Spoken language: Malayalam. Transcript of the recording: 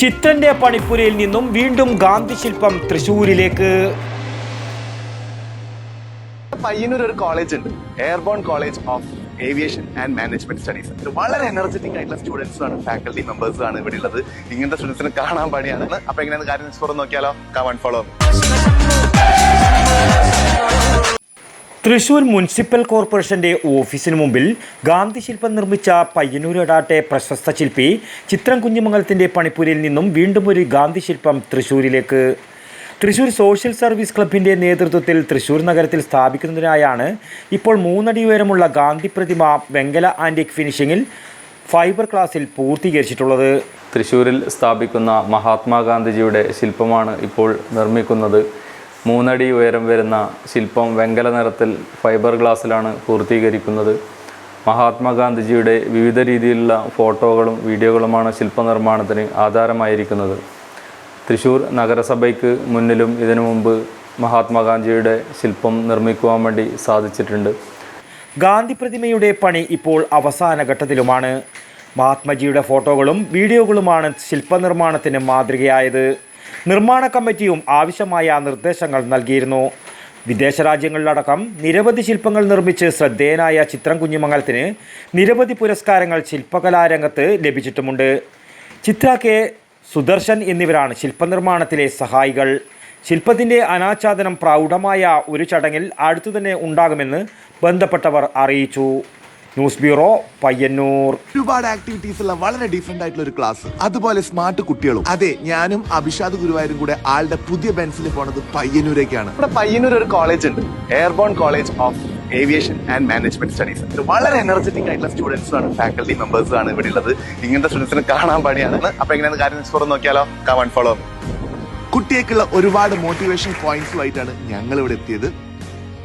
ചിത്രന്റെ പണിപ്പുരയിൽ നിന്നും വീണ്ടും ഗാന്ധി ശില്പം തൃശൂരിലേക്ക്. പയ്യന്നൂർ ഒരു കോളേജ് ഉണ്ട്. Airborne College of Aviation and Management Studies വളരെ എനർജറ്റിക് ആയിട്ടുള്ള സ്റ്റുഡൻസ് ആണ് ഫാക്കൽറ്റി മെമ്പേഴ്സ് ആണ് ഇവിടെ ഉള്ളത്. ഇങ്ങനത്തെ സ്റ്റുഡൻസിനെ കാണാൻ പണിയാണ്. അപ്പൊ എങ്ങനെയാണ് കാര്യം നോക്കിയാലോ? കമൺ ഫോളോ തൃശൂർ മുനിസിപ്പൽ കോർപ്പറേഷന്റെ ഓഫീസിന് മുമ്പിൽ ഗാന്ധി ശില്പം നിർമ്മിച്ച പയ്യന്നൂരടാട്ടെ പ്രശസ്ത ശില്പി ചിത്രം കുഞ്ഞുമംഗലത്തിന്റെ പണിപ്പുരയിൽ നിന്നും വീണ്ടും ഒരു ഗാന്ധി ശില്പം തൃശ്ശൂരിലേക്ക് തൃശൂർ സോഷ്യൽ സർവീസ് ക്ലബിന്റെ നേതൃത്വത്തിൽ തൃശൂർ നഗരത്തിൽ സ്ഥാപിക്കുന്നതിനായാണ് ഇപ്പോൾ മൂന്നടി ഉയരമുള്ള ഗാന്ധി പ്രതിമ വെങ്കല ആന്റിക് ഫിനിഷിങ്ങിൽ ഫൈബർ ക്ലാസ്സിൽ പൂർത്തീകരിച്ചിട്ടുള്ളത്. തൃശ്ശൂരിൽ സ്ഥാപിക്കുന്ന മഹാത്മാഗാന്ധിജിയുടെ ശില്പമാണ് ഇപ്പോൾ നിർമ്മിക്കുന്നത്. മൂന്നടി ഉയരം വരുന്ന ശില്പം വെങ്കല നിറത്തിൽ ഫൈബർ ഗ്ലാസ്സിലാണ് പൂർത്തീകരിക്കുന്നത്. മഹാത്മാഗാന്ധിജിയുടെ വിവിധ രീതിയിലുള്ള ഫോട്ടോകളും വീഡിയോകളുമാണ് ശില്പനിർമ്മാണത്തിന് ആധാരമായിരിക്കുന്നത്. തൃശ്ശൂർ നഗരസഭയ്ക്ക് മുന്നിലും ഇതിനു മുമ്പ് മഹാത്മാഗാന്ധിയുടെ ശില്പം നിർമ്മിക്കുവാൻ വേണ്ടി സാധിച്ചിട്ടുണ്ട്. ഗാന്ധി പ്രതിമയുടെ പണി ഇപ്പോൾ അവസാന ഘട്ടത്തിലുമാണ്. മഹാത്മജിയുടെ ഫോട്ടോകളും വീഡിയോകളുമാണ് ശില്പനിർമ്മാണത്തിന് മാതൃകയായത്. നിർമ്മാണ കമ്മിറ്റിയും ആവശ്യമായ നിർദ്ദേശങ്ങൾ നൽകിയിരുന്നു. വിദേശ രാജ്യങ്ങളിലടക്കം നിരവധി ശില്പങ്ങൾ നിർമ്മിച്ച് ശ്രദ്ധേയനായ ചിത്രം കുഞ്ഞുമംഗലത്തിന് നിരവധി പുരസ്കാരങ്ങൾ ശില്പകലാരംഗത്ത് ലഭിച്ചിട്ടുമുണ്ട്. ചിത്ര കെ. സുദർശൻ എന്നിവരാണ് ശില്പനിർമ്മാണത്തിലെ സഹായികൾ. ശില്പത്തിന്റെ അനാച്ഛാദനം പ്രൗഢമായ ഒരു ചടങ്ങിൽ അടുത്തുതന്നെ ഉണ്ടാകുമെന്ന് ബന്ധപ്പെട്ടവർ അറിയിച്ചു. News bureau Payyanur. ഒരുപാട് ആക്ടിവിറ്റീസ് ഉള്ള വളരെ ഡിഫറെന്റ് ആയിട്ടുള്ള ഒരു ക്ലാസ് അതുപോലെ സ്മാർട്ട് കുട്ടികളും. അതെ ഞാനും അഭിഷാദ് ഗുരുവായൂരും കൂടെ ആളുടെ പുതിയ ബെൻസിൽ പോണത് പയ്യന്നൂരേക്കാണ്. ഇവിടെ പയ്യന്നൂർ ഒരു കോളേജ് ഉണ്ട്. Airborne college of aviation and management studies വളരെ എനർജറ്റിക് ആയിട്ടുള്ള സ്റ്റുഡൻസ് ആണ് ഫാക്കൽറ്റി മെമ്പേഴ്സ് ആണ് ഇവിടെ ഉള്ളത്. ഇങ്ങനത്തെ സ്റ്റുഡൻസിന് കാണാൻ പണിയാണ്. അപ്പൊ എങ്ങനെയാണ് കാര്യം തുറന്ന് നോക്കിയാലോ? കമൺ ഫോളോ കുട്ടിയേക്കുള്ള ഒരുപാട് മോട്ടിവേഷൻ പോയിന്റ്സുമായിട്ടാണ് ഞങ്ങൾ ഇവിടെ എത്തിയത്.